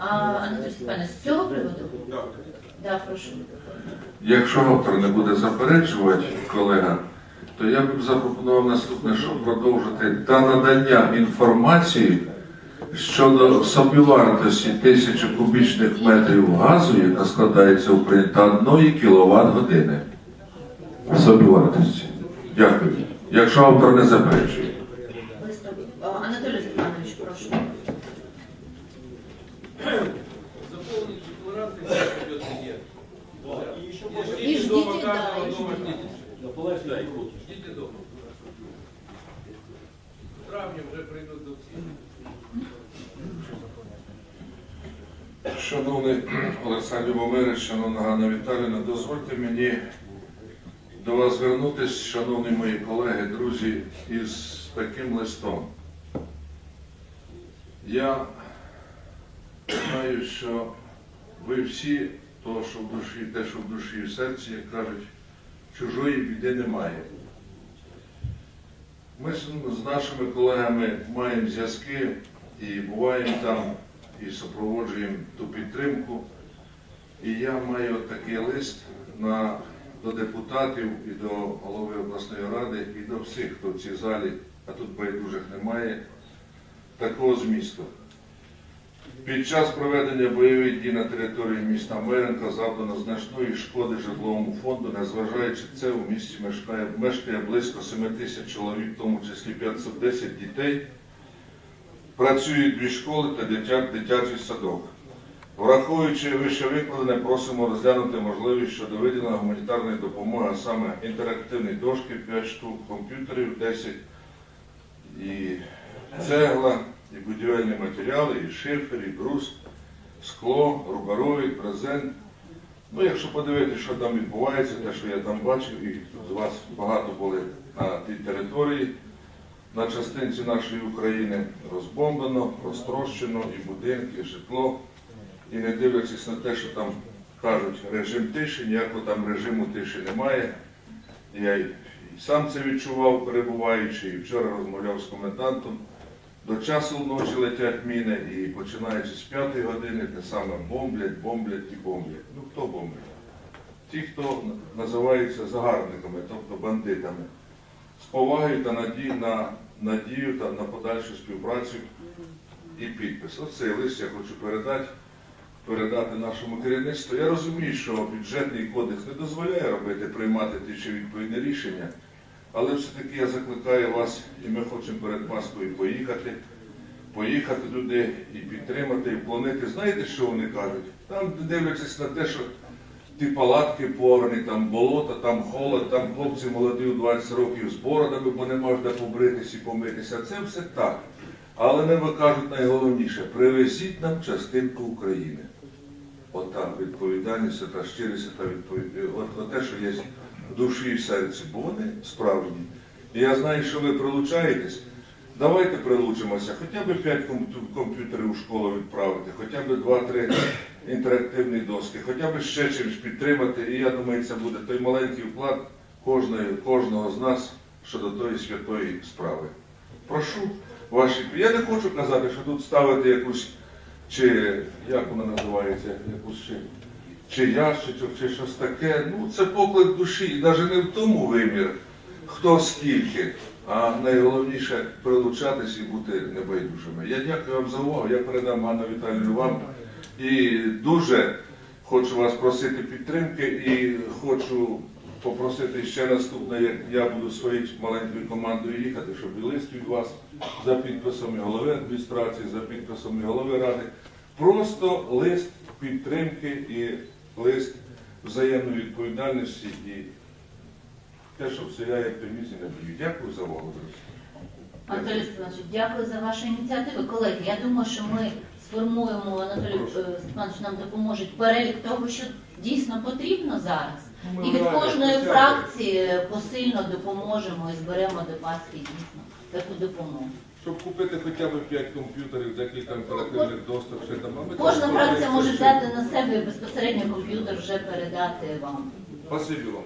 А, Анатолій Степанович, з цього приводу? Да, прошу. Якщо автор не буде заперечувати, колега, то я б запропонував наступне, щоб продовжити та надання інформації щодо собівартості тисячі кубічних метрів газу, яка складається у Україні, та одної кіловат години собівартості. Дякую. Якщо автор не заперечує. Анатолій Степанович, прошу. Ждите. ждите. Ждите дома. В травне уже прийдуть до всіх. Шановний Олександр Любомирович, шановна Ганна Віталіївна, дозвольте мені до вас звернутися, шановні мої колеги, друзі, із таким листом. Я знаю, що ви всі, то, що в душі, те, що в душі і в серці, як кажуть, чужої біди немає. Ми з, нашими колегами маємо зв'язки і буваємо там, і супроводжуємо ту підтримку. І я маю такий лист на, до депутатів і до голови обласної ради, і до всіх, хто в цій залі, а тут байдужих немає, такого змісту. Під час проведення бойових дій на території міста Меренка завдано значної шкоди житловому фонду, незважаючи це, у місті мешкає, мешкає близько 7 тисяч чоловік, в тому числі 510 дітей. Працюють дві школи та дитя- дитячий садок. Враховуючи вище викладене, просимо розглянути можливість щодо виділення гуманітарної допомоги, а саме інтерактивні дошки 5 штук, комп'ютерів 10 і цегла, і будівельні матеріали, і шифер, і брус, скло, рубаровик, брезент. Ну, якщо подивитися, що там відбувається, те, що я там бачив, і з вас багато були на тій території, на частинці нашої України розбомблено, розтрощено і будинки, і житло. І не дивлячись на те, що там кажуть режим тиші, ніякого там режиму тиші немає. Я і сам це відчував, перебуваючи, і вчора розмовляв з комендантом. До часу вночі летять міни, і починаючи з п'ятої години, те саме бомблять, бомблять і бомблять. Ну хто бомблять? Ті, хто називаються загарбниками, тобто бандитами, з повагою та надію на надію та на подальшу співпрацю і підпис. Оцей лист я хочу передати, передати нашому керівництву. Я розумію, що бюджетний кодекс не дозволяє робити, приймати ті чи відповідні рішення, але все-таки я закликаю вас, і ми хочемо перед Паскою поїхати, поїхати туди і підтримати, і вклонити. Знаєте, що вони кажуть? Там, дивлячись на те, що ті палатки порні, там болото, там холод, там хлопці молоді у 20 років з бородами, бо не можна побритись і помитися. Це все так. Але не кажуть найголовніше, привезіть нам частинку України. Ота відповідальність, та щирість, та відповідальність, от, от те, що є душі і серці, бо вони справжні. І я знаю, що ви прилучаєтесь. Давайте прилучимося, хоча б 5 комп'ютерів у школу відправити, хоча б 2-3 інтерактивні доски, хоча б ще чимось підтримати. І я думаю, це буде той маленький вклад кожної, кожного з нас щодо тої святої справи. Прошу ваші. Я не хочу казати, що тут ставити якусь, чи як вона називається, якусь чи, ящичок, чи щось таке. Ну, це поклик душі, і навіть не в тому вимір, хто скільки, а найголовніше прилучатись і бути небайдужими. Я дякую вам за увагу. Я передам Ганна Віталію вам. І дуже хочу вас просити підтримки і хочу попросити ще наступне, як я буду своєю маленькою командою їхати, щоб лист від вас за підписом голови адміністрації, за підписом голови ради. Просто лист підтримки і лист взаємної відповідальності і те, що вселяє оптимізм і надію. Дякую за увагу, друзі. Анатолій Степанович, дякую за ваші ініціативи. Колеги, я думаю, що ми сформуємо, Анатолій е, Степанович нам допоможе перелік того, що дійсно потрібно зараз. Ми І від кожної спеціально. фракції посильно допоможемо і зберемо до Пасхи дійсно таку допомогу. Щоб купити хоча б 5 комп'ютерів, декілька оперативних доступ, ще там. а ми Кожна там фракція може взяти на себе і безпосередньо комп'ютер вже передати вам. Спасибі вам.